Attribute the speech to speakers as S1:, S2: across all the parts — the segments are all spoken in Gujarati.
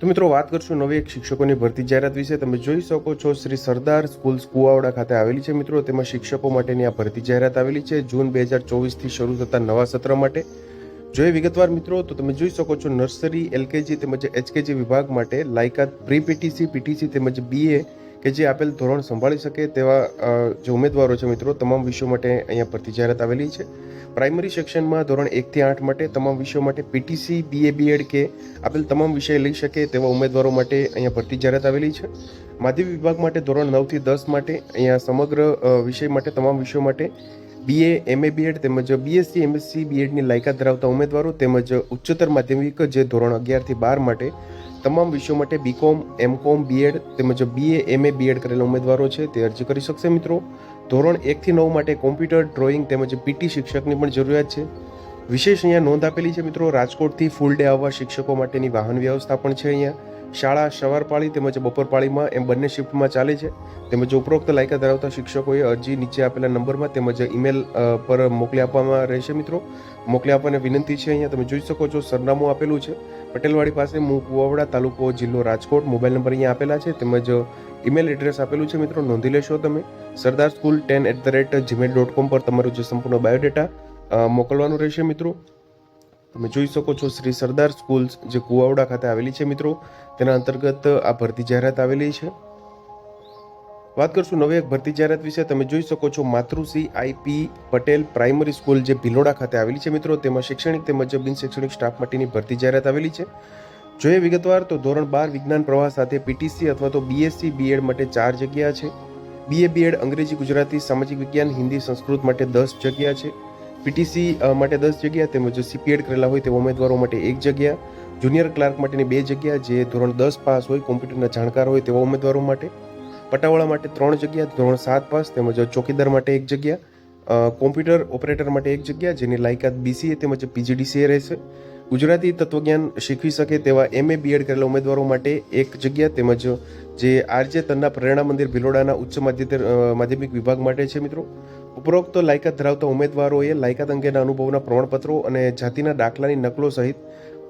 S1: તો મિત્રો, વાત કરશું નવી એક શિક્ષકોની ભરતી જાહેરાત વિશે. તમે જોઈ શકો છો, શ્રી સરદાર સ્કૂલ્સ કુવાવડા ખાતે આવેલી છે મિત્રો. તેમાં શિક્ષકો માટેની આ ભરતી જાહેરાત આવેલી છે. જૂન બે હજાર ચોવીસથી શરૂ થતા નવા સત્ર માટે. જોઈએ વિગતવાર મિત્રો, તો તમે જોઈ શકો છો, નર્સરી, એલકેજી તેમજ એચકેજી વિભાગ માટે લાયકાત પ્રી પીટીસી પીટીસી તેમજ બીએ કે જે આપેલ ધોરણ સંભાળી શકે તેવા જે ઉમેદવારો છે મિત્રો, તમામ વિષયો માટે અહીંયા ભરતી જાહેરાત આવેલી છે. પ્રાઇમરી સેક્શનમાં ધોરણ એકથી આઠ માટે તમામ વિષયો માટે પીટીસી, બીએ, બીએડ કે આપેલ તમામ વિષય લઈ શકે તેવા ઉમેદવારો માટે અહીંયા ભરતી જાહેરાત આવેલી છે. માધ્યમિક વિભાગ માટે ધોરણ નવથી દસ માટે અહીંયા સમગ્ર વિષય માટે તમામ વિષયો માટે બીએ, એમએ, બીએડ તેમજ બીએસસી, એમએસસી, બીએડની લાયકાત ધરાવતા ઉમેદવારો તેમજ ઉચ્ચતર માધ્યમિક જે ધોરણ અગિયારથી બાર માટે તમામ વિષયો માટે બીકોમ એમકોમ બીએડ તેમજ બીએ એમએ બીએડ કરેલા ઉમેદવારો છે તે અરજી કરી શકશે મિત્રો. ધોરણ એકથી નવ માટે કોમ્પ્યુટર, ડ્રોઈંગ તેમજ પીટી શિક્ષકની પણ જરૂરિયાત છે. વિશેષ અહીંયા નોંધ આપેલી છે મિત્રો, રાજકોટથી ફૂલ ડે આવવા શિક્ષકો માટેની વાહન વ્યવસ્થા પણ છે અહીંયા. શાળા, સવારપાળી તેમજ બપોરપાળીમાં એમ બંને શિફ્ટમાં ચાલે છે. તેમજ ઉપરોક્ત લાયકા ધરાવતા શિક્ષકોએ અરજી નીચે આપેલા નંબરમાં તેમજ ઈમેલ પર મોકલી આપવામાં રહેશે મિત્રો. મોકલી આપવાની વિનંતી છે અહીંયા, તમે જોઈ શકો છો સરનામું આપેલું છે. પટેલવાડી પાસે મુ કુવાવડા તાલુકો જિલ્લો રાજકોટ મોબાઈલ નંબર અહીંયા આપેલા છે. તેમજ ઈમેલ એડ્રેસ આપેલું છે મિત્રો, નોંધી લેશો તમે. Sardar school ten at the rate Gmail dot com પર તમારું જે સંપૂર્ણ બાયોડેટા મોકલવાનું રહેશે મિત્રો. તમે જોઈ શકો છો શ્રી સરદાર સ્કૂલ્સ જે કુવાવડા ખાતે આવેલી છે મિત્રો. તેના અંતર્ગત આ ભરતી જાહેરાત આવેલી છે. વાત કરશું નવી એક ભરતી જાહેરાત વિશે. તમે જોઈ શકો છો Matrushri IP Patel primary school જે ભિલોડા ખાતે આવેલી છે મિત્રો, તેમાં શૈક્ષણિક તેમજ બિન શૈક્ષણિક સ્ટાફ માટેની ભરતી જાહેરાત આવેલી છે. જોઈએ વિગતવાર તો ધોરણ બાર વિજ્ઞાન પ્રવાહ સાથે પીટીસી અથવા તો બીએસસી બીએડ માટે ચાર જગ્યા છે. બીએ બીએડ અંગ્રેજી, ગુજરાતી, સામાજિક વિજ્ઞાન, હિન્દી, સંસ્કૃત માટે દસ જગ્યા છે. પીટીસી માટે દસ જગ્યા તેમજ સીપીએડ કરેલા હોય તેવા ઉમેદવારો માટે એક જગ્યા. જુનિયર ક્લાર્ક માટેની બે જગ્યા જે ધોરણ દસ પાસ હોય, કોમ્પ્યુટરના જાણકાર હોય તેવા ઉમેદવારો માટે. પટાવાળા માટે ત્રણ જગ્યા, ધોરણ સાત પાસ, તેમજ ચોકીદાર માટે એક જગ્યા કોમ્પ્યુટર ઓપરેટર માટે એક જગ્યા, જેની લાયકાત બીસીએ તેમજ પીજીડીસીએ રહેશે. ગુજરાતી તત્વજ્ઞાન શીખવી શકે તેવા એમએ બીએડ કરેલા ઉમેદવારો માટે એક જગ્યા, તેમજ જે આરજે તન્ના પ્રેરણા મંદિર ભિલોડાના ઉચ્ચ માધ્યમિક વિભાગ માટે છે મિત્રો. ઉપરોક્ત લાયકાત ધરાવતા ઉમેદવારોએ લાયકાત અંગેના અનુભવના પ્રમાણપત્રો અને જાતિના દાખલાની નકલો સહિત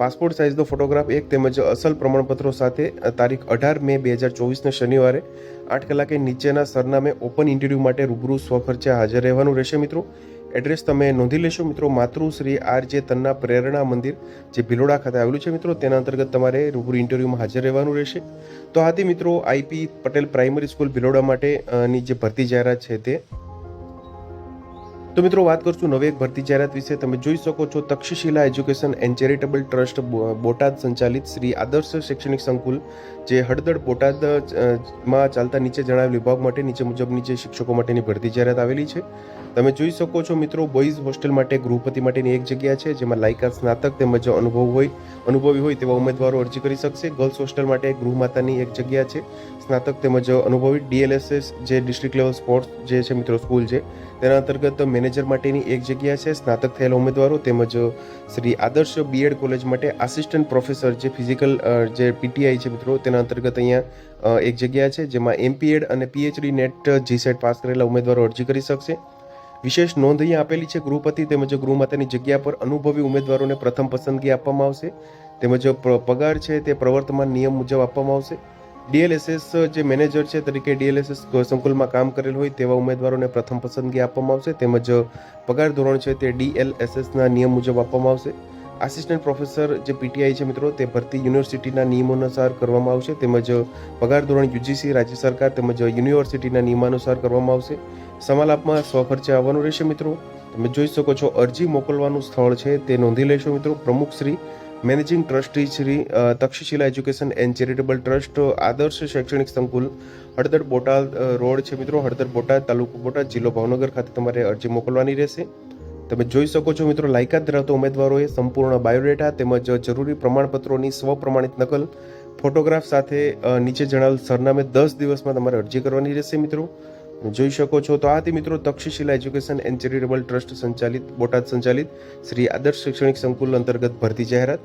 S1: પાસપોર્ટ સાઇઝનો ફોટોગ્રાફ એક તેમજ અસલ પ્રમાણપત્રો સાથે તારીખ અઢાર મે બે હજાર ચોવીસને શનિવારે આઠ કલાકે નીચેના સરનામે ઓપન ઇન્ટરવ્યૂ માટે રૂબરૂ સ્વખર્ચે હાજર રહેવાનું રહેશે મિત્રો. એડ્રેસ તમે નોંધી લેશો મિત્રો, માતૃશ્રી આર જે તન્ના પ્રેરણા મંદિર જે ભિલોડા ખાતે આવેલું છે મિત્રો, તેના અંતર્ગત તમારે રૂબરૂ ઇન્ટરવ્યૂમાં હાજર રહેવાનું રહેશે. તો આથી મિત્રો IP Patel primary school Bhiloda માટેની જે ભરતી જાહેરાત છે તે તો મિત્રો વાત કરશું નવી એક ભરતી જાહેરાત વિશે. તમે જોઈ શકો છો Takshashila education and charitable trust Botad સંચાલિત શ્રી આદર્શ શૈક્ષણિક સંકુલ, જે હળદળ બોટાદમાં ચાલતા નીચે જણાવેલ વિભાગ માટે, નીચે મુજબની જે શિક્ષકો માટેની ભરતી જાહેરાત આવેલી છે. તમે જોઈ શકો છો મિત્રો બોયઝ હોસ્ટેલ માટે, ગૃહપતિ માટેની એક જગ્યા છે, જેમાં લાયકાત સ્નાતક તેમજ અનુભવ હોય, અનુભવી હોય તેવા ઉમેદવારો અરજી કરી શકશે. ગર્લ્સ હોસ્ટેલ માટે ગૃહમાતાની એક જગ્યા છે. સ્નાતક તેમજ અનુભવી ડીએલએસએસ જે ડિસ્ટ્રિક્ટ લેવલ સ્પોર્ટ્સ જે છે મિત્રો, સ્કૂલ છે તેના અંતર્ગત મેનેજર માટેની એક જગ્યા છે, સ્નાતક થયેલા ઉમેદવારો તેમજ શ્રી આદર્શ બીએડ કોલેજ માટે આસિસ્ટન્ટ પ્રોફેસર જે ફિઝિકલ જે પીટીઆઈ છે મિત્રો, તેના અંતર્ગત અહીંયા એક જગ્યા છે, જેમાં એમપીએડ અને પીએચડી નેટ જીસેટ પાસ કરેલા ઉમેદવારો અરજી કરી શકશે. વિશેષ નોંધ અહીંયા આપેલી છે ગૃહપતિ તેમજ ગૃહમાતાની જગ્યા પર અનુભવી ઉમેદવારોને પ્રથમ પસંદગી આપવામાં આવશે. તેમજ પગાર છે તે પ્રવર્તમાન નિયમ મુજબ આપવામાં આવશે. ડીએલએસએસ જે મેનેજર છે, તરીકે ડીએલએસએસ સંકુલમાં કામ કરેલ હોય તેવા ઉમેદવારોને પ્રથમ પસંદગી આપવામાં આવશે. તેમજ પગાર ધોરણ છે તે ડીએલએસએસના નિયમ મુજબ આપવામાં આવશે. આસિસ્ટન્ટ પ્રોફેસર જે પીટીઆઈ છે મિત્રો, તે ભરતી યુનિવર્સિટીના નિયમો અનુસાર કરવામાં આવશે. તેમજ પગાર ધોરણ યુજીસી રાજ્ય સરકાર તેમજ યુનિવર્સિટીના નિયમાનુસાર કરવામાં આવશે. સમાલાપમાં સ્વખર્ચે આવવાનું રહેશે મિત્રો. તમે જોઈ શકો છો, અરજી મોકલવાનું સ્થળ છે, તે નોંધી લેશો મિત્રો. પ્રમુખ Shri managing trustee Shri Takshashila education and charitable trust, Adarsh શૈક્ષણિક સંકુલ, હળદર બોટાદ રોડ છે મિત્રો, હળદર બોટાદ, તાલુકો બોટાદ, જિલ્લો ભાવનગર ખાતે તમારે અરજી મોકલવાની રહેશે. તમે જોઈ શકો છો મિત્રો, લાયકાત ધરાવતા ઉમેદવારોએ સંપૂર્ણ બાયોડેટા તેમજ જરૂરી પ્રમાણપત્રોની સ્વપ્રમાણિત નકલ, ફોટોગ્રાફ સાથે નીચે જણાવેલ સરનામે દસ દિવસમાં તમારે અરજી કરવાની રહેશે મિત્રો. જોઈ શકો છો. તો આ હતી મિત્રો Takshashila education and charitable trust સંચાલિત, બોટાદ સંચાલિત શ્રી આદર્શ શૈક્ષણિક સંકુલ અંતર્ગત ભરતી જાહેરાત.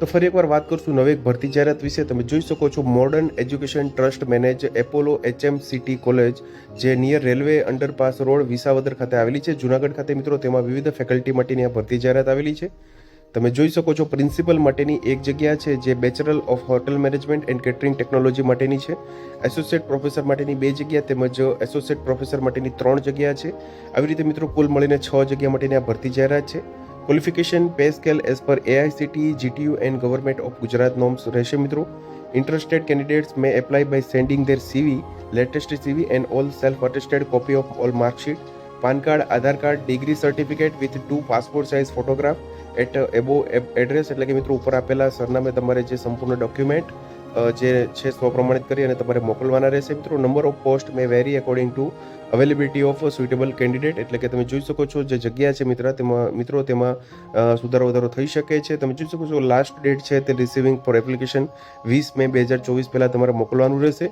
S1: તો ફરી એકવાર વાત કરશું નવી ભરતી જાહેરાત વિશે. તમે જોઈ શકો છો modern education trust manage Apollo HM city college, જે near railway underpass road Visavadar ખાતે આવેલી છે. જુનાગઢ ખાતે મિત્રો તેમાં વિવિધ ફેકલ્ટી માટેની આ ભરતી જાહેરાત આવેલી છે. તમે જોઈ શકો છો પ્રિન્સિપલ માટેની એક જગ્યા છે જે bachelor of hotel management and catering technology માટેની છે. એસોસિએટ પ્રોફેસર માટેની બે જગ્યા તેમજ એસોસિએટ પ્રોફેસર માટેની ત્રણ જગ્યા છે. આવી રીતે મિત્રો કુલ મળીને છ જગ્યા માટેની આ ભરતી જાહેરાત છે. Qualification pay scale as per AICTE GTU and government of Gujarat norms રહેશે મિત્રો. Interested candidates may apply by sending their CV latest CV and all self attested copy of all marksheet PAN card Aadhaar card degree certificate with two passport size photograph at above address એટલે કે મિત્રો ઉપર આપેલા સરનામે તમારે જે સંપૂર્ણ ડોક્યુમેન્ટ જે છે સ્વપ્રમાણિત કરી અને તમારે મોકલવાના રહેશે. મિત્રો number of post may vary according to availability of suitable candidate એટલે કે તમે જોઈ શકો છો જે જગ્યા છે મિત્ર, તેમાં મિત્રો, તેમાં સુધારો વધારો થઈ શકે છે. તમે જોઈ શકો છો લાસ્ટ ડેટ છે તે રિસીવિંગ ફોર એપ્લિકેશન વીસ મે બે હજાર ચોવીસ પહેલાં તમારે મોકલવાનું રહેશે.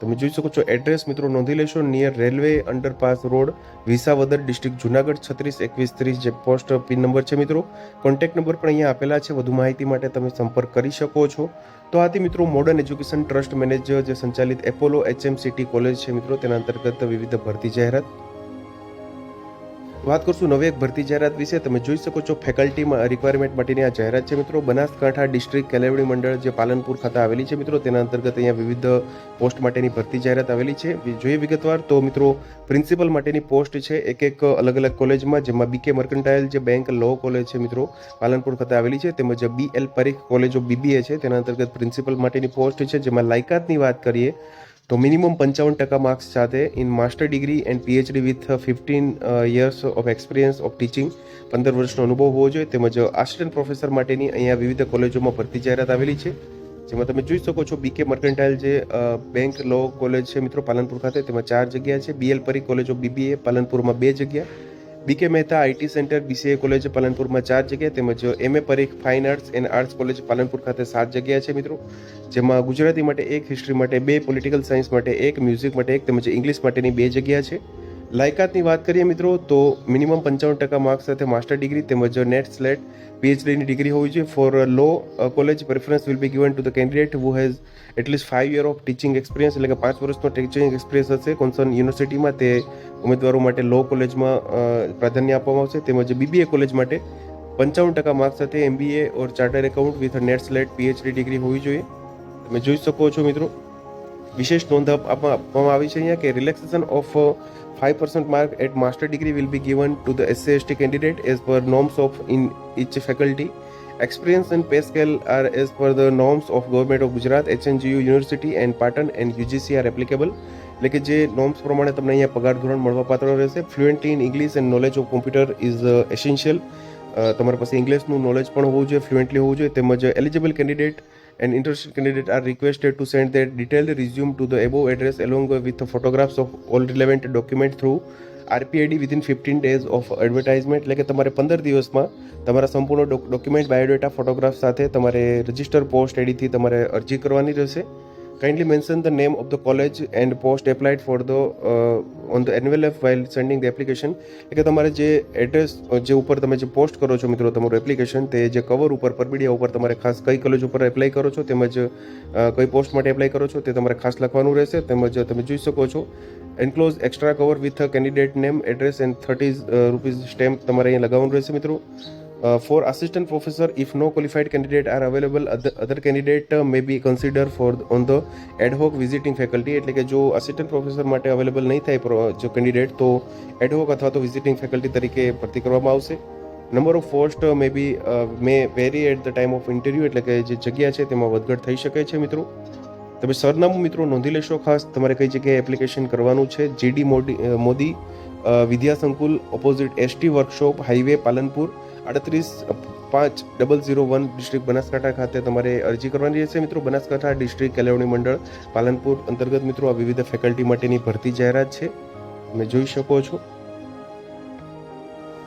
S1: તમે જોઈ શકો છો એડ્રેસ મિત્રો નોંધી લેશો near railway underpass road Visavadar district Junagadh, છત્રીસ, એકવીસ, ત્રીસ, જે પોસ્ટ પિન નંબર છે મિત્રો. કોન્ટેક્ટ નંબર પણ અહીંયા આપેલા છે, વધુ માહિતી માટે તમે સંપર્ક કરી શકો છો. તો આથી મિત્રો મોડર્ન એજ્યુકેશન ટ્રસ્ટ મેનેજર જે સંચાલિત એપોલો એચએમ સિટી કોલેજ છે મિત્રો, તેના અંતર્ગત વિવિધ ભરતી જાહેરાત વાત કરશું નવી એક ભરતી જાહેરાત વિશે. તમે જોઈ શકો છો ફેકલ્ટીમાં રિક્વાયરમેન્ટ માટેની આ જાહેરાત છે મિત્રો. બનાસકાંઠા ડિસ્ટ્રિક્ટ કેલેવડી મંડળ જે પાલનપુર ખાતે આવેલી છે મિત્રો, તેના અંતર્ગત અહીંયા વિવિધ પોસ્ટ માટેની ભરતી જાહેરાત આવેલી છે. જોઈએ વિગતવાર તો મિત્રો પ્રિન્સિપલ માટેની પોસ્ટ છે એક એક અલગ અલગ કોલેજમાં જેમાં બીકે મર્કન્ટાઇલ જે બેંક લો કોલેજ છે મિત્રો, પાલનપુર ખાતે આવેલી છે. તેમજ B L Parikh college of BBA છે. તેના અંતર્ગત પ્રિન્સિપલ માટેની પોસ્ટ છે, જેમાં લાયકાતની વાત કરીએ તો મિનિમમ પંચાવન ટકા માર્ક્સ સાથે in master degree and PhD with fifteen years of experience of teaching પંદર વર્ષનો અનુભવ હોવો જોઈએ. તેમજ આસિસ્ટન્ટ પ્રોફેસર માટેની અહીંયા વિવિધ કોલેજોમાં ભરતી જાહેરાત આવેલી છે. જેમાં તમે જોઈ શકો છો બીકે મર્કન્ટાઇલ જે બેંક લો કોલેજ છે મિત્રો પાલનપુર ખાતે. તેમાં ચાર જગ્યા છે. બીએલ પરી કોલેજ ઓફ બીબીએ પાલનપુરમાં બે જગ્યા. BK Mehta IT centre BCA college પાલનપુરમાં ચાર જગ્યા તેમજ MA Parikh fine arts and arts college Palanpur ખાતે સાત જગ્યા છે મિત્રો, જેમાં ગુજરાતી માટે એક હિસ્ટ્રી માટે બે પોલિટિકલ સાયન્સ માટે એક મ્યુઝિક માટે એક તેમજ ઇંગ્લિશ માટેની બે જગ્યા છે. લાયકાતની વાત કરીએ મિત્રો, તો મિનિમમ પંચાવન ટકા માર્ક્સ સાથે માસ્ટર ડિગ્રી તેમજ નેટ સ્લેટ પીએચડીની ડિગ્રી હોવી જોઈએ. For law college preference will be given to the candidate who has at least five year of teaching experience એટલે કે પાંચ વર્ષનો ટીચિંગ એક્સપિરિયન્સ હશે. કોન્સર્ન યુનિવર્સિટીમાં તે ઉમેદવારો માટે લો કોલેજમાં પ્રાધાન્ય આપવામાં આવશે. તેમજ બીબીએ કોલેજ માટે પંચાવન ટકા માર્ક્સ સાથે MBA or charter account with NET SLET PhD degree હોવી જોઈએ. તમે જોઈ શકો છો મિત્રો. વિશેષ નોંધ આપ- આપવા- આપવામાં આવી છે અહીંયા કે relaxation of five percent mark at master degree will be given to the SC ST candidate as per norms of in each faculty experience and pay scale are as per the norms of government of Gujarat HNGU university and Patan and UGC are applicable એટલે કે જે નોર્મ્સ પ્રમાણે તમને અહીંયા પગાર ધોરણ મળવાપાત્ર રહેશે. Fluently in English and knowledge of computer is essential તમારા પાસે ઇંગ્લિશનું નોલેજ પણ હોવું જોઈએ ફ્લુએન્ટલી હોવું જોઈએ. તેમજ eligible candidate and interested candidate are requested to send their detailed resume to the above address along with photographs of all relevant document through RPID within 15 days of advertisement એટલે કે તમારે પંદર દિવસમાં તમારા સંપૂર્ણ ડોક્યુમેન્ટ બાયોડેટા ફોટોગ્રાફ સાથે તમારે રજિસ્ટર પોસ્ટ આઈડીથી તમારે અરજી કરવાની રહેશે kindly the the name the the college and post for for the on the envelope while sending the application એટલે તમારે જે એડ્રેસ જે ઉપર તમે જે પોસ્ટ કરો છો મિત્રો, તમારું એપ્લિકેશન તે જે કવર ઉપર, પરબીડિયા ઉપર તમારે ખાસ કઈ કોલેજ ઉપર એપ્લાય કરો છો, તેમજ કઈ પોસ્ટ માટે એપ્લાય કરો છો, તે તમારે ખાસ લખવાનું રહેશે. તેમજ તમે જોઈ શકો છો enclose extra cover with candidate name address and thirty rupees stamp તમારે અહીંયા લગાવવાનું રહેશે મિત્રો. For assistant professor if no qualified candidate are available other candidate may be consider for on the ad hoc visiting faculty એટલે કે જો અસિસ્ટન્ટ પ્રોફેસર માટે અવેલેબલ નહીં થાય જો કેન્ડિડેટ તો એડહોક અથવા તો વિઝિટિંગ ફેકલ્ટી તરીકે ભરતી કરવામાં આવશે. Number of post may be may vary at the time of interview એટલે કે જે જગ્યા છે તેમાં વધઘટ થઈ શકે છે, મિત્રો. તમે સરનામું, મિત્રો, નોંધી લેશો ખાસ. તમારે કઈ જગ્યાએ એપ્લિકેશન કરવાનું છે? GD Modi Vidya Sankul opposite ST workshop highway Palanpur. આડત્રીસ પાંચ double zero one district Banaskantha ખાતે તમારે અરજી કરવાની રહેશે. મિત્રો, બનાસકાંઠા ડિસ્ટ્રિક્ટ કેળવણી મંડળ, પાલનપુર અંતર્ગત મિત્રો, આ વિવિધ ફેકલ્ટી માટેની ભરતી જાહેરાત છે. તમે જોઈ શકો છો.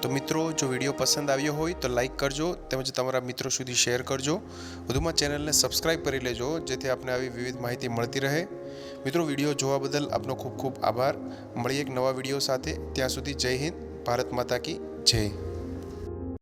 S1: તો મિત્રો, જો વીડિયો પસંદ આવ્યો હોય તો લાઇક કરજો તેમજ તમારા મિત્રો સુધી શેર કરજો. વધુમાં ચેનલને સબસ્ક્રાઈબ કરી લેજો, જેથી આપને આવી વિવિધ માહિતી મળતી રહે. મિત્રો, વીડિયો જોવા બદલ આપનો ખૂબ ખૂબ આભાર. મળીએ એક નવા વીડિયો સાથે. ત્યાં સુધી જય હિન્દ, ભારત માતા કી જય.